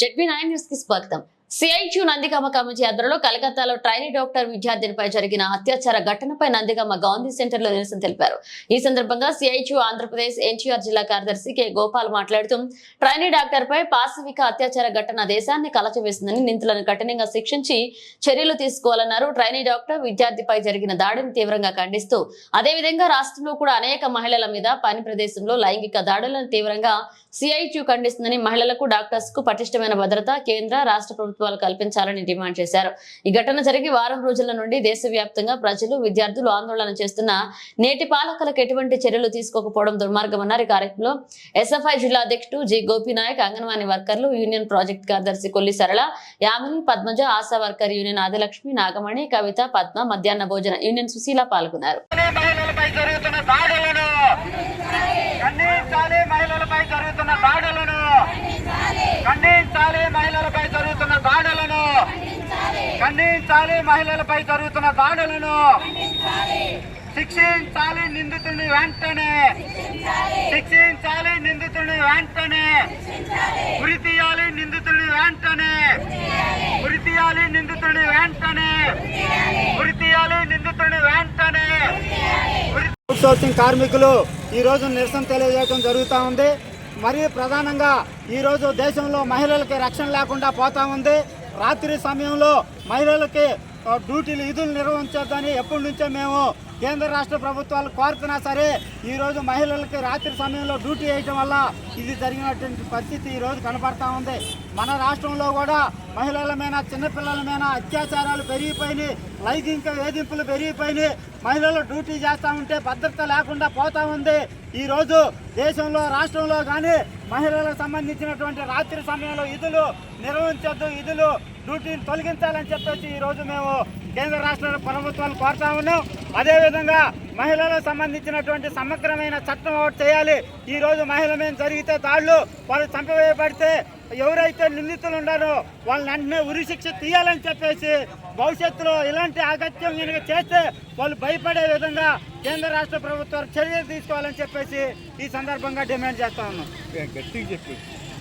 ZB nine న్యూస్కి స్వాగతం. CITU Nandigama committee ఆధ్వర్యంలో కలకత్తాలో ట్రైనీ డాక్టర్ విద్యార్థినిపై జరిగిన అత్యాచార ఘటనపై నందిగామ గాంధీ సెంటర్లో నిరసన తెలిపారు. ఈ సందర్భంగా సిఐటియు ఆంధ్రప్రదేశ్ ఎన్టీఆర్ జిల్లా కార్యదర్శి కె గోపాల్ మాట్లాడుతూ ట్రైనీ డాక్టర్ పై పాశవిక అత్యాచార ఘటన దేశాన్ని కలచవేసిందని నిందితులను కఠినంగా శిక్షించి చర్యలు తీసుకోవాలన్నారు. ట్రైనీ డాక్టర్ విద్యార్థిపై జరిగిన దాడిని తీవ్రంగా ఖండిస్తూ అదేవిధంగా రాష్ట్రంలో కూడా అనేక మహిళల మీద పని ప్రదేశంలో లైంగిక దాడులను తీవ్రంగా సిఐటియు ఖండిస్తుందని మహిళలకు డాక్టర్స్కు పటిష్టమైన భద్రత కేంద్ర రాష్ట్ర ప్రభుత్వాలు కల్పించాలని డిమాండ్ చేశారు. ఈ ఘటన జరిగి వారం రోజుల నుండి దేశవ్యాప్తంగా ప్రజలు విద్యార్థులు ఆందోళన చేస్తున్న నేటి పాలకులకు ఎటువంటి చర్యలు తీసుకోకపోవడం దుర్మార్గమన్నారు. ఈ కార్యక్రమంలో ఎస్ఎఫ్ఐ జిల్లా అధ్యక్షుడు జి. గోపినాయక్ అంగన్వాడీ వర్కర్లు యూనియన్ ప్రాజెక్ట్ కార్యదర్శి కొల్లి సరళ యామిని పద్మజ ఆశా వర్కర్ యూనియన్ ఆదిలక్ష్మి నాగమణి కవిత పద్మ మధ్యాహ్న భోజన యూనియన్ సుశీల పాల్గొన్నారు మహిళలపై జరుగుతున్న దాడులను ఖండించాలి మహిళలపై జరుగుతున్న దాడులను ఖండించాలి మహిళలపై జరుగుతున్న దాడులను ఖండించాలి మహిళలపై జరుగుతున్న దాడులను. శిక్షించాలి నిందితుడిని వెంటనే. శిక్షించాలి. నిందితుడిని వెంటనే. ఉరి తీయాలి నిందితుడిని వెంటనే. ఉరి తీయాలి నిందితుడిని వెంటనే. ఉరి తీయాలి నిందితుడిని వెంటనే. సోర్సింగ్ కార్మికులు ఈ రోజు నిరసన తెలియజేయడం జరుగుతూ ఉంది. మరియు ప్రధానంగా ఈ రోజు దేశంలో మహిళలకి రక్షణ లేకుండా పోతా ఉంది. రాత్రి సమయంలో మహిళలకి డ్యూటీలు విధులు నిర్వహించొద్దని ఎప్పటి నుంచో మేము కేంద్ర రాష్ట్ర ప్రభుత్వాలు కోరుతున్నా సరే ఈరోజు మహిళలకి రాత్రి సమయంలో డ్యూటీ వేయటం వల్ల ఇది జరిగినటువంటి పరిస్థితి ఈ రోజు కనపడతా ఉంది. మన రాష్ట్రంలో కూడా మహిళల మీద చిన్నపిల్లల మీద అత్యాచారాలు పెరిగిపోయినాయి లైంగిక వేధింపులు పెరిగిపోయినాయి. మహిళలు డ్యూటీ చేస్తూ ఉంటే భద్రత లేకుండా పోతా ఉంది. ఈ రోజు దేశంలో రాష్ట్రంలో కానీ మహిళలకు సంబంధించినటువంటి రాత్రి సమయంలో విధులు నిర్వహించొద్దు విధులు డ్యూటీని తొలగించాలని చెప్పేసి ఈ రోజు మేము కేంద్ర రాష్ట్ర ప్రభుత్వాలు కోరుతా ఉన్నాం. అదేవిధంగా మహిళలకు సంబంధించినటువంటి సమగ్రమైన చట్టం ఒకటి చేయాలి. ఈ రోజు మహిళ మీద జరిగితే దాడులు వాళ్ళు చంపివేయబడితే ఎవరైతే నిందితులు ఉన్నారో వాళ్ళని వెంటనే ఉరిశిక్ష తీయాలని చెప్పేసి భవిష్యత్తులో ఇలాంటి అగత్యం కనుక చేస్తే వాళ్ళు భయపడే విధంగా కేంద్ర రాష్ట్ర ప్రభుత్వాలు చర్యలు తీసుకోవాలని చెప్పేసి ఈ సందర్భంగా డిమాండ్ చేస్తా ఉన్నాం. గట్టిగా చెప్పేసి.